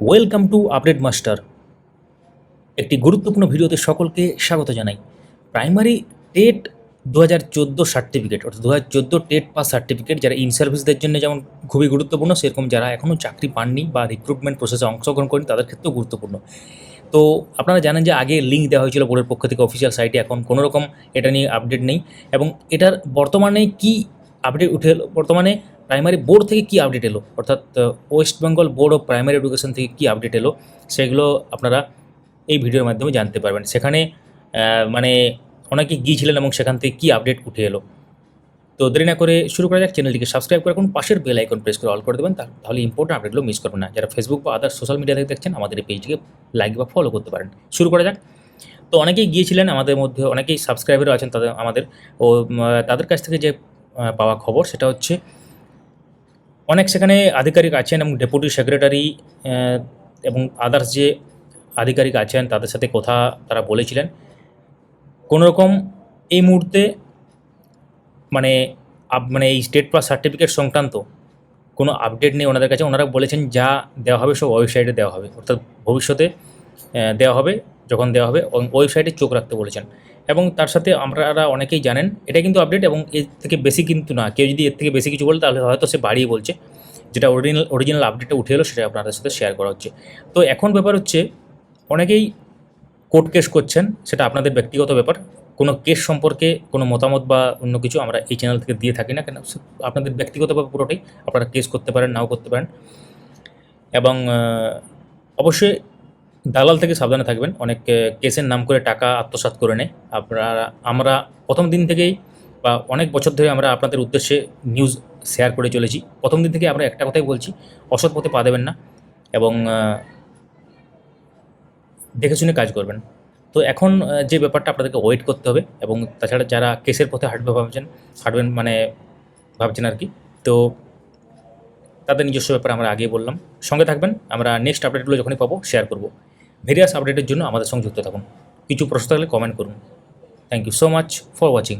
Welcome to update master একটি গুরুত্বপূর্ণ ভিডিওতে সকলকে স্বাগত জানাই। প্রাইমারি টেট দু হাজার চোদ্দ সার্টিফিকেট অর্থাৎ দু হাজার চোদ্দ টেট পাস সার্টিফিকেট যারা ইন সার্ভিসদের জন্য যেমন খুবই গুরুত্বপূর্ণ, সেরকম যারা এখনও চাকরি পাননি বা রিক্রুটমেন্ট প্রসেসে অংশগ্রহণ করেন তাদের ক্ষেত্রেও গুরুত্বপূর্ণ। তো আপনারা জানেন যে আগে লিঙ্ক দেওয়া হয়েছিল বোর্ডের পক্ষ থেকে অফিসিয়াল সাইটে এখন কোনো রকম এটা নিয়ে আপডেট নেই। এবং এটার বর্তমানে কি আপডেট উঠে বর্তমানে প্রাইমারি বোর্ড থেকে কি আপডেট এলো? অর্থাৎ West Bengal Board of Primary Education থেকে কি আপডেট এলো? সেগুলো আপনারা এই ভিডিওর মাধ্যমে জানতে পারবেন। সেখানে মানে অনেকে গিয়েছিলেন এবং সেখান থেকে কী আপডেট উঠে এলো। তো দেরি না করে শুরু করা যাক। চ্যানেলটিকে সাবস্ক্রাইব করে রাখুন। পাশের বেল আইকন প্রেস করে অল করে দেবেন। তাহলে ইম্পর্টেন্ট আপডেটগুলো মিস করবেন না। যারা ফেসবুক বা আদার সোশ্যাল মিডিয়া থেকে দেখছেন, আমাদের এই পেজটিকে লাইক বা ফলো করতে পারেন। শুরু করা যাক। তো অনেকেই গিয়েছিলেন আমাদের মধ্যে, অনেকেই সাবস্ক্রাইবারও আছেন তাদের আমাদের। ও তাদের কাছ থেকে যে পাওয়া খবর, সেটা হচ্ছে অনেক সেখানে আধিকারিক আছেন এবং ডেপুটি সেক্রেটারি এবং আদার্স যে আধিকারিক আছেন তাদের সাথে কথা তারা বলেছিলেন। কোনো রকম এই মুহূর্তে মানে মানে এই স্টেট পাস সার্টিফিকেট সংক্রান্ত কোনো আপডেট নেই ওনাদের কাছে। ওনারা বলেছেন যা দেওয়া হবে সব ওয়েবসাইটে দেওয়া হবে। অর্থাৎ ভবিষ্যতে দেওয়া হবে। যখন দেওয়া হবে ওয়েবসাইটে চোখ রাখতে বলেছেন। এবং তার সাথে আমরা অনেকেই জানেন, এটা কিন্তু আপডেট এবং এর থেকে বেশি কিন্তু না। কেউ যদি এর থেকে বেশি কিছু বলে, তাহলে হয়তো সে বাড়িয়ে বলছে। যেটা অরিজিনাল অরিজিনাল আপডেটটা উঠে এলো, সেটা আপনাদের সাথে শেয়ার করা হচ্ছে। তো এখন ব্যাপার হচ্ছে, অনেকেই কোর্ট কেস করছেন, সেটা আপনাদের ব্যক্তিগত ব্যাপার। কোনো কেস সম্পর্কে কোনো মতামত বা অন্য কিছু আমরা এই চ্যানেল থেকে দিয়ে থাকি না, কেন আপনাদের ব্যক্তিগতভাবে পুরোটাই। আপনারা কেস করতে পারেন, নাও করতে পারেন। এবং অবশ্যই দালাল থেকে সাবধানে থাকবেন। অনেক কেসের নাম করে টাকা আত্মসাৎ করে নেয়। আপনারা, আমরা প্রথম দিন থেকেই বা অনেক বছর ধরে আমরা আপনাদের উদ্দেশ্যে নিউজ শেয়ার করে চলেছি। প্রথম দিন থেকে আমরা একটা কথাই বলছি, অসৎ পথে পা দেবেন না এবং দেখে শুনে কাজ করবেন। তো এখন যে ব্যাপারটা আপনাদেরকে ওয়েট করতে হবে এবং তাছাড়া যারা কেসের পথে হাঁটবে ভাবছেন, হাঁটবেন মানে ভাবছেন আর কি তো তাদের নিজস্ব ব্যাপারে আমরা আগেই বললাম। সঙ্গে থাকবেন, আমরা নেক্সট আপডেটগুলো যখনই পাবো শেয়ার করব। ভেরিয়াস আপডেটের জন্য আমাদের সংযুক্ত যুক্ত থাকুন। কিছু প্রশ্ন থাকলে কমেন্ট করুন। Thank you so much for watching